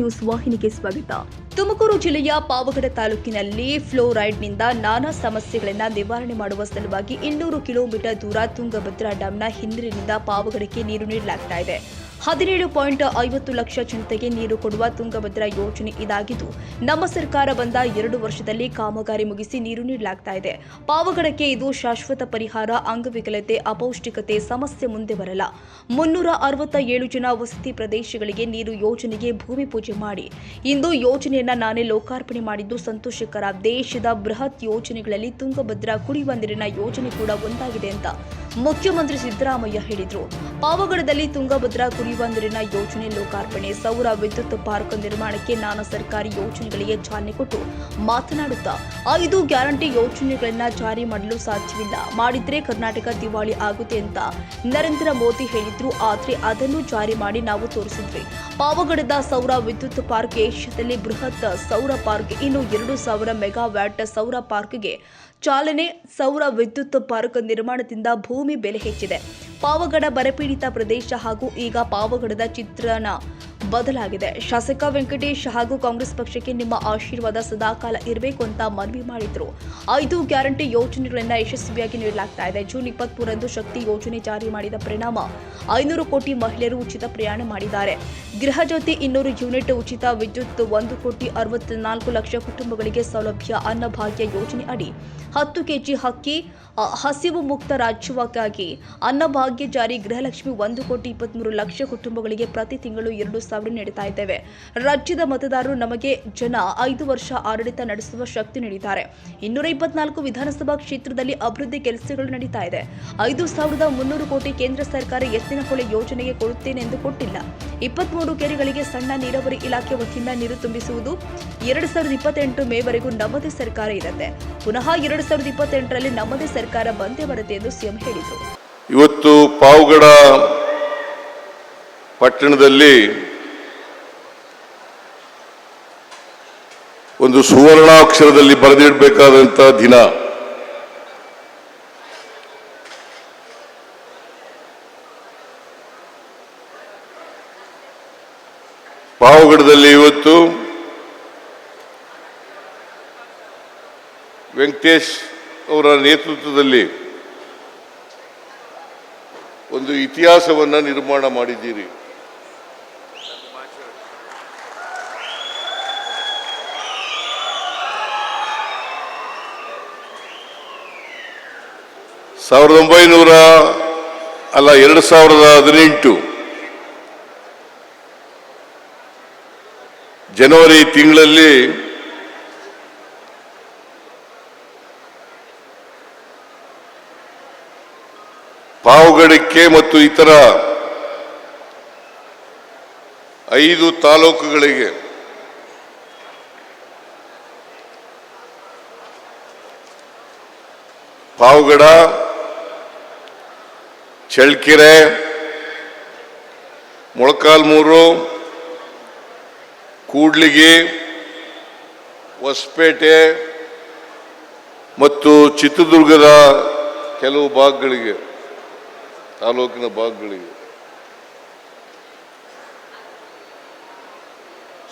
News ವಾಹಿನಿಗೆ ಸ್ವಾಗತ. ತುಮಕೂರು ಜಿಲ್ಲೆಯ ಪಾವಗಡ ತಾಲೂಕಿನಲ್ಲಿ ಫ್ಲೋರೈಡ್ನಿಂದ ನಾನಾ ಸಮಸ್ಯೆಗಳನ್ನು ನಿವಾರಣೆ ಮಾಡುವ ಸಲುವಾಗಿ ಇನ್ನೂರು ಕಿಲೋಮೀಟರ್ ದೂರ ತುಂಗಭದ್ರಾ ಡ್ಯಾಂನ ಹಿಂದಿರಿನಿಂದ ಪಾವಗಡಕ್ಕೆ ನೀರು ನೀಡಲಾಗ್ತಾ ಇದೆ. ಹದಿನೇಳು ಪಾಯಿಂಟ್ ಐವತ್ತು ಲಕ್ಷ ಜನತೆಗೆ ನೀರು ಕೊಡುವ ತುಂಗಭದ್ರಾ ಯೋಜನೆ ಇದಾಗಿದ್ದು, ನಮ್ಮ ಸರ್ಕಾರ ಬಂದ ಎರಡು ವರ್ಷದಲ್ಲಿ ಕಾಮಗಾರಿ ಮುಗಿಸಿ ನೀರು ನೀಡಲಾಗ್ತಾ ಇದೆ. ಪಾವಗಡಕ್ಕೆ ಇದು ಶಾಶ್ವತ ಪರಿಹಾರ, ಅಂಗವಿಕಲತೆ, ಅಪೌಷ್ಟಿಕತೆ ಸಮಸ್ಯೆ ಮುಂದೆ ಬರಲ್ಲ. ಮುನ್ನೂರ ಅರವತ್ತ ಏಳು ಜನ ವಸತಿ ಪ್ರದೇಶಗಳಿಗೆ ನೀರು ಯೋಜನೆಗೆ ಭೂಮಿ ಪೂಜೆ ಮಾಡಿ. ಇಂದು ಯೋಜನೆಯನ್ನ ನಾನೇ ಲೋಕಾರ್ಪಣೆ ಮಾಡಿದ್ದು ಸಂತೋಷಕರ ದೇಶದ ಬೃಹತ್ ಯೋಜನೆಗಳಲ್ಲಿ ತುಂಗಭದ್ರಾ ಕುಡಿಯುವ ನೀರಿನ ಯೋಜನೆ ಕೂಡ ಒಂದಾಗಿದೆ ಅಂತ ಮುಖ್ಯಮಂತ್ರಿ ಸಿದ್ದರಾಮಯ್ಯ ಹೇಳಿದರು. ಪಾವಗಡದಲ್ಲಿ ತುಂಗಭದ್ರಾ ಕುಡಿಯುವ ನೀರಿನ ಯೋಜನೆ ಲೋಕಾರ್ಪಣೆ, ಸೌರ ವಿದ್ಯುತ್ ಪಾರ್ಕ್ ನಿರ್ಮಾಣಕ್ಕೆ ನಾನಾ ಸರ್ಕಾರಿ ಯೋಜನೆಗಳಿಗೆ ಚಾಲನೆ ಕೊಟ್ಟು ಮಾತನಾಡುತ್ತಾ, ಐದು ಗ್ಯಾರಂಟಿ ಯೋಜನೆಗಳನ್ನ ಜಾರಿ ಮಾಡಲು ಸಾಧ್ಯವಿಲ್ಲ. ಮಾಡಿದ್ರೆ ಕರ್ನಾಟಕ ದಿವಾಳಿ ಆಗುತ್ತೆ ಅಂತ ನರೇಂದ್ರ ಮೋದಿ ಹೇಳಿದ್ರು, ಆದ್ರೆ ಅದನ್ನು ಜಾರಿ ಮಾಡಿ ನಾವು ತೋರಿಸಿದ್ವಿ. ಪಾವಗಡದ ಸೌರ ವಿದ್ಯುತ್ ಪಾರ್ಕ್ ಏಷ್ಯಾದಲ್ಲಿ ಬೃಹತ್ ಸೌರ ಪಾರ್ಕ್, ಇನ್ನು ಎರಡು ಸಾವಿರ ಮೆಗಾವ್ಯಾಟ್ ಸೌರ ಪಾರ್ಕ್ಗೆ ಚಾಲನೆ. ಸೌರ ವಿದ್ಯುತ್ ಪಾರ್ಕ್ ನಿರ್ಮಾಣದಿಂದ ಭೂಮಿ ಬೆಲೆ ಹೆಚ್ಚಿದೆ. ಪಾವಗಡ ಬರಪೀಡಿತ ಪ್ರದೇಶ ಹಾಗೂ ಈಗ ಪಾವಗಡದ ಚಿತ್ರಣ. ಬದಲಾಗಿದೆ. ಶಾಸಕ ವೆಂಕಟೇಶ್ ಹಾಗೂ ಕಾಂಗ್ರೆಸ್ ಪಕ್ಷಕ್ಕೆ ನಿಮ್ಮ ಆಶೀರ್ವಾದ ಸದಾಕಾಲ ಇರಬೇಕು ಅಂತ ಮನವಿ ಮಾಡಿದ್ರು. ಐದು ಗ್ಯಾರಂಟಿ ಯೋಜನೆಗಳನ್ನ ಯಶಸ್ವಿಯಾಗಿ ನೀಡಲಾಗ್ತಾ ಇದೆ. ಜೂನ್ ಇಪ್ಪತ್ಮೂರರಂದು ಶಕ್ತಿ ಯೋಜನೆ ಜಾರಿ ಮಾಡಿದ ಪರಿಣಾಮ ಐನೂರು ಕೋಟಿ ಮಹಿಳೆಯರು ಉಚಿತ ಪ್ರಯಾಣ ಮಾಡಿದ್ದಾರೆ. ಗೃಹ ಜ್ಯೋತಿ ಇನ್ನೂರು ಯೂನಿಟ್ ಉಚಿತ ವಿದ್ಯುತ್ ಒಂದು ಕೋಟಿ ಅರವತ್ನಾಲ್ಕು ಲಕ್ಷ ಕುಟುಂಬಗಳಿಗೆ ಸೌಲಭ್ಯ ಅನ್ನಭಾಗ್ಯ ಯೋಜನೆ ಅಡಿ ಹತ್ತು ಕೆಜಿ ಹಕ್ಕಿ ಹಸಿವು ಮುಕ್ತ ರಾಜ್ಯಕ್ಕಾಗಿ ಅನ್ನಭಾಗ್ಯ ಜಾರಿ ಗೃಹಲಕ್ಷ್ಮಿ ಒಂದು ಕೋಟಿ ಇಪ್ಪತ್ಮೂರು ಲಕ್ಷ ಕುಟುಂಬಗಳಿಗೆ ಪ್ರತಿ ತಿಂಗಳು ಎರಡು ಸಾವಿರ ನೀಡುತ್ತಾ ಇದ್ದೇವೆ. ರಾಜ್ಯದ ಮತದಾರರು ನಮಗೆ ಜನ ಐದು ವರ್ಷ ಆಡಳಿತ ನಡೆಸುವ ಶಕ್ತಿ ನೀಡಿದ್ದಾರೆ. ಇನ್ನೂರ ಇಪ್ಪತ್ನಾಲ್ಕು ವಿಧಾನಸಭಾ ಕ್ಷೇತ್ರದಲ್ಲಿ ಅಭಿವೃದ್ಧಿ ಕೆಲಸಗಳು ನಡೀತಾ ಇದೆ. ಐದು ಸಾವಿರದ ಮುನ್ನೂರು ಕೋಟಿ ಕೇಂದ್ರ ಸರ್ಕಾರ ಎತ್ತಿನ ಕೊಳೆ ಯೋಜನೆಗೆ ಕೊಡುತ್ತೇನೆ ಎಂದು ಕೊಟ್ಟಿಲ್ಲ. ಇಪ್ಪತ್ಮೂರು ಕೆರೆಗಳಿಗೆ ಸಣ್ಣ ನೀರಾವರಿ ಇಲಾಖೆ ವತಿಯಿಂದ ನೀರು ತುಂಬಿಸುವುದು ಎರಡು ಸಾವಿರದ ಇಪ್ಪತ್ತೆಂಟು ಮೇವರೆಗೂ ನಮ್ಮದೇ ಸರ್ಕಾರ ಇರುತ್ತೆ. ಪುನಃ ಎರಡು ಸಾವಿರದ ಇಪ್ಪತ್ತೆಂಟರಲ್ಲಿ ನಮ್ಮದೇ ಸರ್ಕಾರ ಬಂದೇ ಬರುತ್ತೆ ಎಂದು ಸಿಎಂ ಹೇಳಿದರು. ಇವತ್ತು ಪಾವಗಡ ಪಟ್ಟಣದಲ್ಲಿ ಒಂದು ಸುವರ್ಣಾಕ್ಷರದಲ್ಲಿ ಬರೆದಿಡಬೇಕಾದಂಥ ದಿನ. ಪಾವಗಡದಲ್ಲಿ ಇವತ್ತು ವೆಂಕಟೇಶ್ ಅವರ ನೇತೃತ್ವದಲ್ಲಿ ಒಂದು ಇತಿಹಾಸವನ್ನು ನಿರ್ಮಾಣ ಮಾಡಿದ್ದೀರಿ. ಸಾವಿರದ ಒಂಬೈನೂರ ಅಲ್ಲ ಎರಡು ಸಾವಿರದ ಹದಿನೆಂಟು. ಜನವರಿ ತಿಂಗಳಲ್ಲಿ ಪಾವಗಡಕ್ಕೆ ಮತ್ತು ಇತರ ಐದು ತಾಲೂಕುಗಳಿಗೆ ಪಾವಗಡ ಚಳ್ಳಕೆರೆ ಮೊಳಕಾಲ್ಮೂರು ಕೂಡ್ಲಿಗಿ, ಹೊಸಪೇಟೆ ಮತ್ತು ಚಿತ್ರದುರ್ಗದ ಕೆಲವು ಭಾಗಗಳಿಗೆ, ತಾಲೂಕಿನ ಭಾಗಗಳಿಗೆ.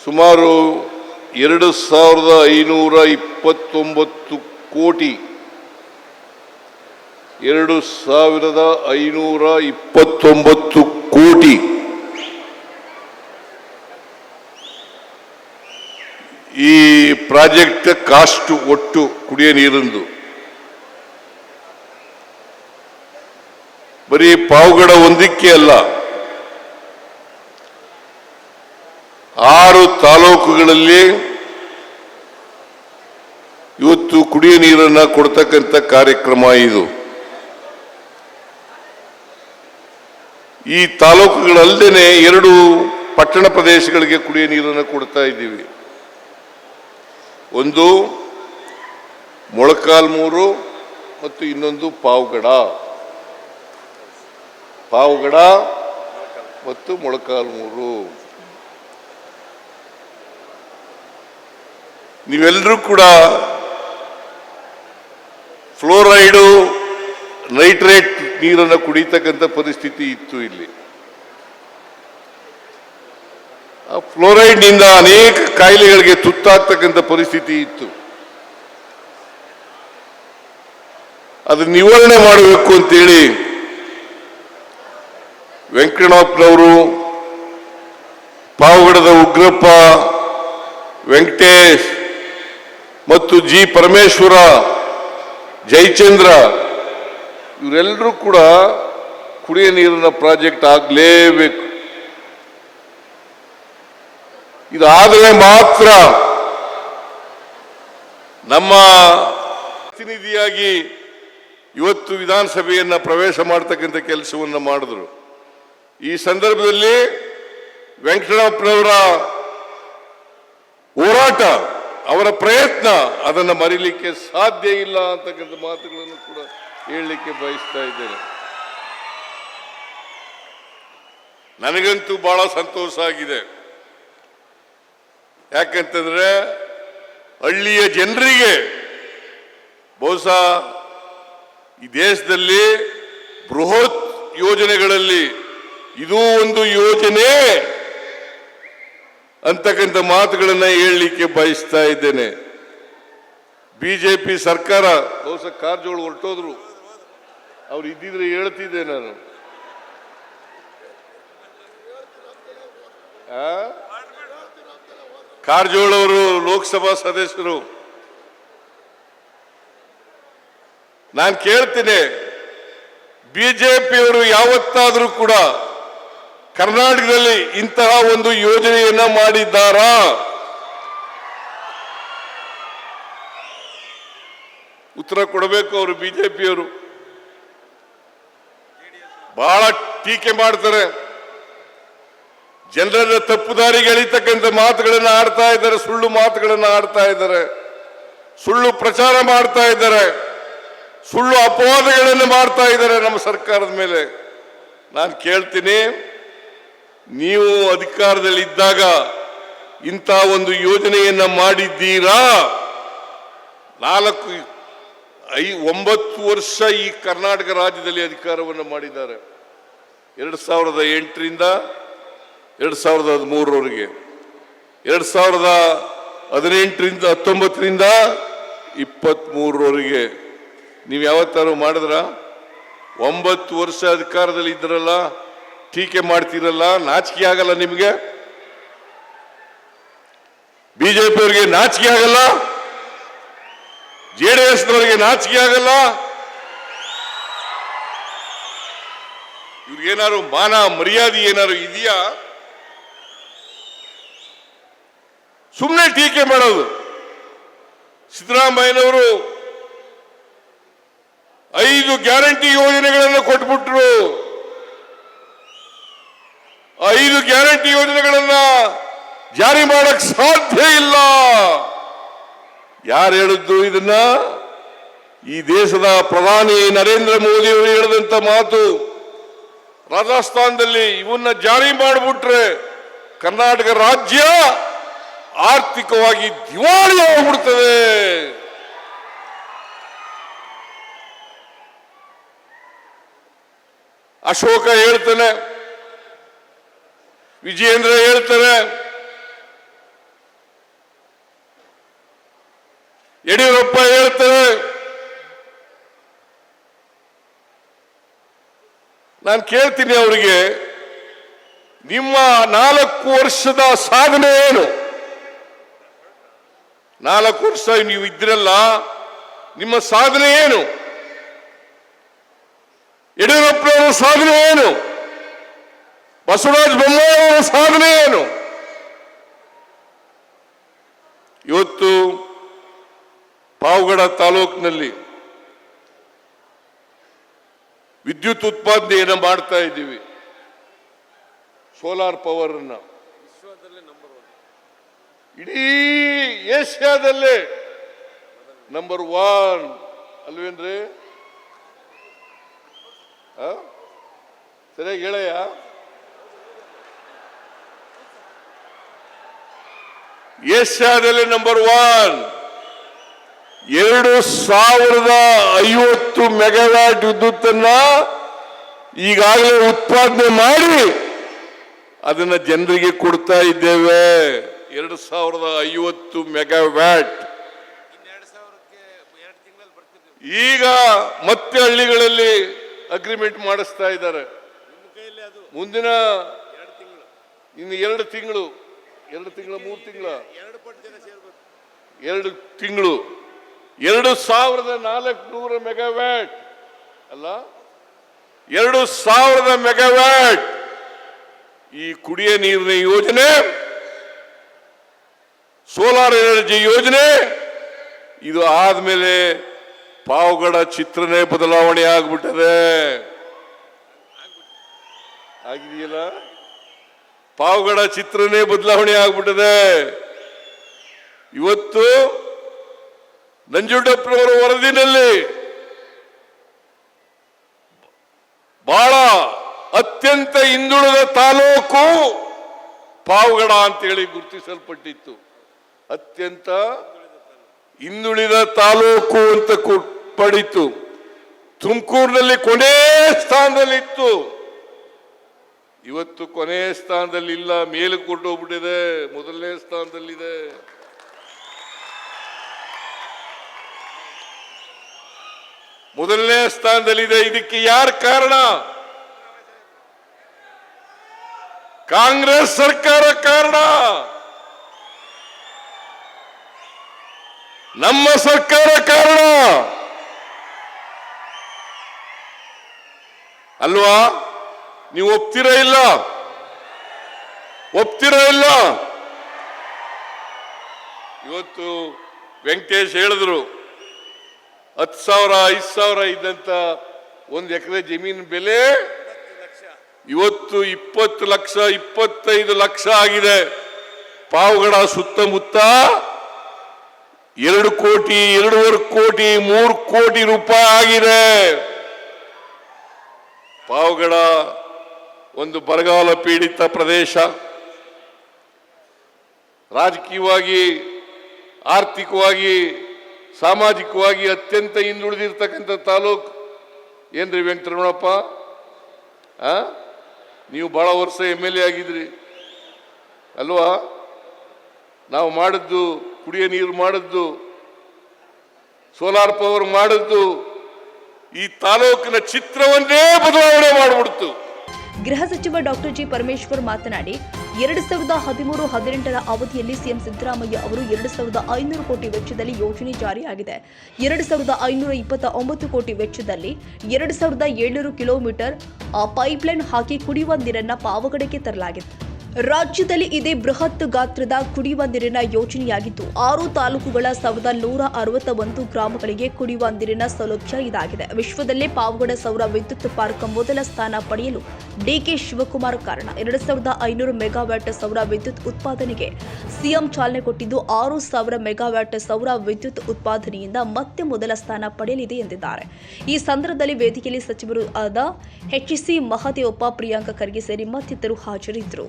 ಸುಮಾರು ಎರಡು ಸಾವಿರದ ಐನೂರ ಇಪ್ಪತ್ತೊಂಬತ್ತು ಕೋಟಿ ಎರಡು ಸಾವಿರದ ಐನೂರ ಇಪ್ಪತ್ತೊಂಬತ್ತು ಕೋಟಿ. ಈ ಪ್ರಾಜೆಕ್ಟ್ ಕಾಸ್ಟ್ ಒಟ್ಟು ಕುಡಿಯ ನೀರಿಂದು. ಬರೀ ಪಾವುಗಡ ಒಂದಕ್ಕೆ ಅಲ್ಲ, ಆರು ತಾಲೂಕುಗಳಲ್ಲಿ ಇವತ್ತು ಕುಡಿಯ ನೀರನ್ನು ಕೊಡ್ತಕ್ಕಂಥ ಕಾರ್ಯಕ್ರಮ ಇದು. ಈ ತಾಲೂಕುಗಳಲ್ಲದೆ ಎರಡು ಪಟ್ಟಣ ಪ್ರದೇಶಗಳಿಗೆ ಕುಡಿಯುವ ನೀರನ್ನು ಕೊಡ್ತಾ ಇದ್ದೀವಿ. ಒಂದು ಮೊಳಕಾಲ್ಮೂರು ಮತ್ತು ಇನ್ನೊಂದು ಪಾವಗಡ. ಪಾವಗಡ ಮತ್ತು ಮೊಳಕಾಲ್ಮೂರು ನೀವೆಲ್ಲರೂ ಕೂಡ ಫ್ಲೋರೈಡು ನೈಟ್ರೇಟ್ ನೀರನ್ನು ಕುಡಿತಕ್ಕಂಥ ಪರಿಸ್ಥಿತಿ ಇತ್ತು ಇಲ್ಲಿ. ಫ್ಲೋರೈಡ್ನಿಂದ ಅನೇಕ ಕಾಯಿಲೆಗಳಿಗೆ ತುತ್ತಾಗ್ತಕ್ಕಂಥ ಪರಿಸ್ಥಿತಿ ಇತ್ತು. ಅದು ನಿವಾರಣೆ ಮಾಡಬೇಕು ಅಂತೇಳಿ ವೆಂಕಟಪ್ಪನವರು ಪಾವಗಡದ ಉಗ್ರಪ್ಪ, ವೆಂಕಟೇಶ್ ಮತ್ತು ಜಿ ಪರಮೇಶ್ವರ ಜಯಚಂದ್ರ ಇವರೆಲ್ಲರೂ ಕೂಡ ಕುಡಿಯ ನೀರಿನ ಪ್ರಾಜೆಕ್ಟ್ ಆಗಲೇಬೇಕು. ಇದಾದರೆ ಮಾತ್ರ ನಮ್ಮ ಪ್ರತಿನಿಧಿಯಾಗಿ ಇವತ್ತು ವಿಧಾನಸಭೆಯನ್ನ ಪ್ರವೇಶ ಮಾಡತಕ್ಕಂಥ ಕೆಲಸವನ್ನು ಮಾಡಿದ್ರು. ಈ ಸಂದರ್ಭದಲ್ಲಿ ವೆಂಕಟರಪ್ಪನವರ ಹೋರಾಟ, ಅವರ ಪ್ರಯತ್ನ ಅದನ್ನು ಮರಿಲಿಕ್ಕೆ ಸಾಧ್ಯ ಇಲ್ಲ ಅಂತಕ್ಕಂಥ ಮಾತುಗಳನ್ನು ಕೂಡ ಹೇಳಲಿಕ್ಕೆ ಬಯಸ್ತಾ ಇದ್ದೇನೆ. ನನಗಂತೂ ಬಹಳ ಸಂತೋಷ ಆಗಿದೆ. ಯಾಕಂತಂದ್ರೆ ಹಳ್ಳಿಯ ಜನರಿಗೆ ಬಹುಶಃ ಈ ದೇಶದಲ್ಲಿ ಬೃಹತ್ ಯೋಜನೆಗಳಲ್ಲಿ ಇದು ಒಂದು ಯೋಜನೆ ಅಂತಕ್ಕಂಥ ಮಾತುಗಳನ್ನ ಹೇಳಲಿಕ್ಕೆ ಬಯಸ್ತಾ ಇದ್ದೇನೆ. ಬಿಜೆಪಿ ಸರ್ಕಾರ ಬಹುಶಃ ಕಾರಜೋಳು ಹೊರಟೋದ್ರು. ಅವ್ರು ಇದ್ದಿದ್ರೆ ಹೇಳ್ತಿದ್ದೆ ನಾನು? ಕಾರಜೋಳ ಅವರು ಲೋಕಸಭಾ ಸದಸ್ಯರು. ನಾನು ಕೇಳ್ತೀನಿ, ಬಿಜೆಪಿಯವರು ಯಾವತ್ತಾದರೂ ಕೂಡ ಕರ್ನಾಟಕದಲ್ಲಿ ಇಂತಹ ಒಂದು ಯೋಜನೆಯನ್ನ ಮಾಡಿದ್ದಾರಾ? ಉತ್ತರ ಕೊಡಬೇಕು ಅವರು ಬಿಜೆಪಿಯವರು. ಬಹಳ ಟೀಕೆ ಮಾಡ್ತಾರೆ. ಜನರನ್ನ ತಪ್ಪು ದಾರಿಗೆ ಎಳಿತಕ್ಕಂಥ ಮಾತುಗಳನ್ನು ಆಡ್ತಾ ಇದ್ದಾರೆ, ಸುಳ್ಳು ಮಾತುಗಳನ್ನು ಆಡ್ತಾ ಇದ್ದಾರೆ. ಸುಳ್ಳು ಪ್ರಚಾರ ಮಾಡ್ತಾ ಇದ್ದಾರೆ. ಸುಳ್ಳು ಅಪವಾದಗಳನ್ನು ಮಾಡ್ತಾ ಇದ್ದಾರೆ ನಮ್ಮ ಸರ್ಕಾರದ ಮೇಲೆ. ನಾನು ಕೇಳ್ತೀನಿ, ನೀವು ಅಧಿಕಾರದಲ್ಲಿ ಇದ್ದಾಗ ಇಂಥ ಒಂದು ಯೋಜನೆಯನ್ನ ಮಾಡಿದ್ದೀರಾ? ನಾಲ್ಕು ಐ ಒಂಬತ್ತು ವರ್ಷ ಈ ಕರ್ನಾಟಕ ರಾಜ್ಯದಲ್ಲಿ ಅಧಿಕಾರವನ್ನು ಮಾಡಿದ್ದಾರೆ. ಎರಡು ಸಾವಿರದ ಎಂಟರಿಂದ ಎರಡು ಸಾವಿರದ ಹದಿಮೂರರವರೆಗೆ. ಎರಡು ಸಾವಿರದ ಹದಿನೆಂಟರಿಂದ, ಹತ್ತೊಂಬತ್ತರಿಂದ ಇಪ್ಪತ್ತ್ಮೂರರವರೆಗೆ ನೀವು ಯಾವತ್ತಾರು ಮಾಡಿದ್ರ? ಒಂಬತ್ತು ವರ್ಷ ಅಧಿಕಾರದಲ್ಲಿ ಇದ್ರಲ್ಲ ಟೀಕೆ ಮಾಡ್ತೀರಲ್ಲ, ನಾಚಿಕೆ ಆಗಲ್ಲ ನಿಮಗೆ? ಬಿಜೆಪಿಯವರಿಗೆ ನಾಚಿಕೆ ಆಗಲ್ಲ? ಜೆ ಡಿ ಎಸ್ನವರಿಗೆ ನಾಚಿಕೆ ಆಗಲ್ಲ. ಇವ್ರಿಗೇನಾದ್ರು ಮಾನ ಮರ್ಯಾದೆ ಏನಾದ್ರು ಇದೆಯಾ? ಸುಮ್ಮನೆ ಟೀಕೆ ಮಾಡೋದು. ಸಿದ್ದರಾಮಯ್ಯನವರು ಐದು ಗ್ಯಾರಂಟಿ ಯೋಜನೆಗಳನ್ನು ಕೊಟ್ಬಿಟ್ರು. ಐದು ಗ್ಯಾರಂಟಿ ಯೋಜನೆಗಳನ್ನ ಜಾರಿ ಮಾಡಕ್ ಸಾಧ್ಯ ಇಲ್ಲ. ಯಾರು ಹೇಳಿದ್ದು ಇದನ್ನ? ಈ ದೇಶದ ಪ್ರಧಾನಿ ನರೇಂದ್ರ ಮೋದಿ ಅವರು ಹೇಳಿದಂತ ಮಾತು ರಾಜಸ್ಥಾನದಲ್ಲಿ ಇವನ್ನ ಜಾರಿ ಮಾಡಿಬಿಟ್ರೆ ಕರ್ನಾಟಕ ರಾಜ್ಯ ಆರ್ಥಿಕವಾಗಿ ದಿವಾಳಿ ಆಗ್ಬಿಡ್ತದೆ. ಅಶೋಕ ಹೇಳ್ತಾನೆ, ವಿಜಯೇಂದ್ರ ಹೇಳ್ತಾರೆ ಯಡಿಯೂರಪ್ಪ ಹೇಳ್ತಾರೆ, ನಾನು ಕೇಳ್ತೀನಿ ಅವರಿಗೆ, ನಿಮ್ಮ ನಾಲ್ಕು ವರ್ಷದ ಸಾಧನೆ ಏನು? ನಾಲ್ಕು ವರ್ಷ ನೀವು ಇದ್ರಲ್ಲ, ನಿಮ್ಮ ಸಾಧನೆ ಏನು? ಯಡಿಯೂರಪ್ಪನವರ ಸಾಧನೆ ಏನು? ಬಸವರಾಜ ಬೊಮ್ಮಾಯಿಯವರ ಸಾಧನೆ ಏನು? ಇವತ್ತು ಪಾವಗಡ ತಾಲೂಕಿನಲ್ಲಿ ವಿದ್ಯುತ್ ಉತ್ಪಾದನೆಯನ್ನು ಮಾಡ್ತಾ ಇದ್ದೀವಿ. ಸೋಲಾರ್ ಪವರ್ ಅನ್ನ. ಇಡೀ ಏಷ್ಯಾದಲ್ಲೇ ನಂಬರ್ ಒನ್ ಅಲ್ವೇನ್ರಿ? ಸರಿಯಾಗಿ ಹೇಳಯ್ಯ? ಏಷ್ಯಾದಲ್ಲಿ ನಂಬರ್ ಒನ್ ಎರಡು ಸಾವಿರದ ಐವತ್ತು ಮೆಗಾವ್ಯಾಟ್ ವಿದ್ಯುತ್ತನ್ನ ಈಗಾಗಲೇ ಉತ್ಪಾದನೆ ಮಾಡಿ ಅದನ್ನ ಜನರಿಗೆ ಕೊಡ್ತಾ ಇದ್ದೇವೆ. ಎರಡು ಸಾವಿರದ ಐವತ್ತು ಮೆಗಾವ್ಯಾಟ್. ಈಗ ಮತ್ತೆ ಹಳ್ಳಿಗಳಲ್ಲಿ ಅಗ್ರಿಮೆಂಟ್ ಮಾಡಿಸ್ತಾ ಇದ್ದಾರೆ. ಮುಂದಿನ ಇನ್ನು ಎರಡು ತಿಂಗಳು, ಎರಡು ತಿಂಗಳ, ಮೂರು ತಿಂಗಳ, ಎರಡು ತಿಂಗಳು. ಎರಡು ಸಾವಿರದ ನಾಲ್ಕುನೂರ ಮೆಗಾವ್ಯಾಟ್. ಅಲ್ಲ? ಎರಡು ಸಾವಿರದ ಮೆಗಾವ್ಯಾಟ್. ಈ ಕುಡಿಯ ನೀರಿನ ಯೋಜನೆ, ಸೋಲಾರ್ ಎನರ್ಜಿ ಯೋಜನೆ, ಇದು ಆದ್ಮೇಲೆ ಪಾವಗಡ ಚಿತ್ರನೇ ಬದಲಾವಣೆ ಆಗ್ಬಿಟ್ಟದೆ. ಆಗಿದೆಯಲ್ಲ? ಪಾವಗಡ ಚಿತ್ರನೇ ಬದಲಾವಣೆ ಆಗ್ಬಿಟ್ಟದೆ. ಇವತ್ತು ನಂಜುಂಡಪ್ಪನವರ ವರದಿನಲ್ಲಿ ಬಹಳ ಅತ್ಯಂತ ಹಿಂದುಳಿದ ತಾಲೂಕು ಪಾವಗಡ ಅಂತೇಳಿ ಗುರುತಿಸಲ್ಪಟ್ಟಿತ್ತು. ಅತ್ಯಂತ ಹಿಂದುಳಿದ ತಾಲೂಕು ಅಂತ ಪಡಿತು. ತುಮಕೂರಿನಲ್ಲಿ ಕೊನೆ ಸ್ಥಾನದಲ್ಲಿತ್ತು. ಇವತ್ತು ಕೊನೆ ಸ್ಥಾನದಲ್ಲಿ ಇಲ್ಲ ಮೇಲೆ ಹೋಗ್ಬಿಟ್ಟಿದೆ ಮೊದಲನೇ ಸ್ಥಾನದಲ್ಲಿದೆ. ಮೊದಲನೇ ಸ್ಥಾನದಲ್ಲಿದೆ. ಇದಕ್ಕೆ ಯಾರ ಕಾರಣ? ಕಾಂಗ್ರೆಸ್ ಸರ್ಕಾರ ಕಾರಣ. ನಮ್ಮ ಸರ್ಕಾರ ಕಾರಣ. ಅಲ್ವಾ? ನೀವು ಒಪ್ತೀರಾ ಇಲ್ಲ? ಒಪ್ತೀರಾ ಇಲ್ಲ? ಇವತ್ತು ವೆಂಕಟೇಶ್ ಹೇಳಿದ್ರು ಹತ್ತು ಸಾವಿರ, ಐದು ಸಾವಿರ ಇದ್ದಂತ ಒಂದು ಎಕರೆ ಜಮೀನು ಬೆಲೆ ಇವತ್ತು ಇಪ್ಪತ್ತು ಲಕ್ಷ, ಇಪ್ಪತ್ತೈದು ಲಕ್ಷ ಆಗಿದೆ. ಪಾವಗಡ ಸುತ್ತಮುತ್ತ ಎರಡು ಕೋಟಿ, ಎರಡೂವರೆ ಕೋಟಿ, ಮೂರು ಕೋಟಿ ರೂಪಾಯಿ ಆಗಿದೆ. ಪಾವಗಡ ಒಂದು ಬರಗಾಲ ಪೀಡಿತ ಪ್ರದೇಶ. ರಾಜಕೀಯವಾಗಿ, ಆರ್ಥಿಕವಾಗಿ ಸಾಮಾಜಿಕವಾಗಿ ಅತ್ಯಂತ ಹಿಂದುಳಿದಿರ್ತಕ್ಕಂಥ ತಾಲೂಕು. ಏನ್ರಿ ವೆಂಕಟರಮಣಪ್ಪ? ನೀವು ಬಹಳ ವರ್ಷ ಎಂ ಎಲ್ ಎ ಆಗಿದ್ರಿ. ಅಲ್ವಾ? ನಾವು ಮಾಡಿದ್ದು, ಕುಡಿಯ ನೀರು ಮಾಡಿದ್ದು ಸೋಲಾರ್ ಪವರ್ ಮಾಡಿದ್ದು, ಈ ತಾಲೂಕಿನ ಚಿತ್ರವನ್ನೇ ಬದಲಾವಣೆ ಮಾಡಿಬಿಡ್ತು. ಗೃಹ ಸಚಿವ ಡಾಕ್ಟರ್ ಜಿ ಪರಮೇಶ್ವರ್ ಮಾತನಾಡಿ ಎರಡು ಸಾವಿರದ ಹದಿಮೂರು ಹದಿನೆಂಟರ ಅವಧಿಯಲ್ಲಿ ಸಿಎಂ ಸಿದ್ದರಾಮಯ್ಯ ಅವರು ಎರಡು ಸಾವಿರದ ಐನೂರು ಕೋಟಿ ವೆಚ್ಚದಲ್ಲಿ ಯೋಜನೆ ಜಾರಿಯಾಗಿದೆ. ಎರಡು ಸಾವಿರದ ಐನೂರ ಇಪ್ಪತ್ತ ಒಂಬತ್ತು ಕೋಟಿ ವೆಚ್ಚದಲ್ಲಿ ಎರಡು ಸಾವಿರದ ಏಳ್ನೂರು ಕಿಲೋಮೀಟರ್ ಪೈಪ್ಲೈನ್ ಹಾಕಿ ಕುಡಿಯುವ ನೀರನ್ನು ಪಾವಗಡಕ್ಕೆ ತರಲಾಗಿದೆ. ರಾಜ್ಯದಲ್ಲಿ ಇದೇ ಬೃಹತ್ ಗಾತ್ರದ ಕುಡಿಯುವ ನೀರಿನ ಯೋಜನೆಯಾಗಿದ್ದು, ಆರು ತಾಲೂಕುಗಳ ಸಾವಿರದ ನೂರ ಅರವತ್ತ ಒಂದು ಗ್ರಾಮಗಳಿಗೆ ಕುಡಿಯುವ ನೀರಿನ ಸೌಲಭ್ಯ ಇದಾಗಿದೆ. ವಿಶ್ವದಲ್ಲೇ ಪಾವಗಡ ಸೌರ ವಿದ್ಯುತ್ ಪಾರ್ಕ್ ಮೊದಲ ಸ್ಥಾನ ಪಡೆಯಲು ಡಿಕೆ ಶಿವಕುಮಾರ್ ಕಾರಣ. ಎರಡು ಸಾವಿರದ ಐನೂರು ಮೆಗಾವ್ಯಾಟ್ ಸೌರ ವಿದ್ಯುತ್ ಉತ್ಪಾದನೆಗೆ ಸಿಎಂ ಚಾಲನೆ ಕೊಟ್ಟಿದ್ದು, ಆರು ಸಾವಿರ ಮೆಗಾವ್ಯಾಟ್ ಸೌರ ವಿದ್ಯುತ್ ಉತ್ಪಾದನೆಯಿಂದ ಮತ್ತೆ ಮೊದಲ ಸ್ಥಾನ ಪಡೆಯಲಿದೆ ಎಂದಿದ್ದಾರೆ. ಈ ಸಂದರ್ಭದಲ್ಲಿ ವೇದಿಕೆಯಲ್ಲಿ ಸಚಿವರು ಆದ ಎಚ್ಸಿ ಮಹದೇವಪ್ಪ, ಪ್ರಿಯಾಂಕ ಖರ್ಗೆ ಸೇರಿ ಮತ್ತಿತರರು ಹಾಜರಿದ್ದರು.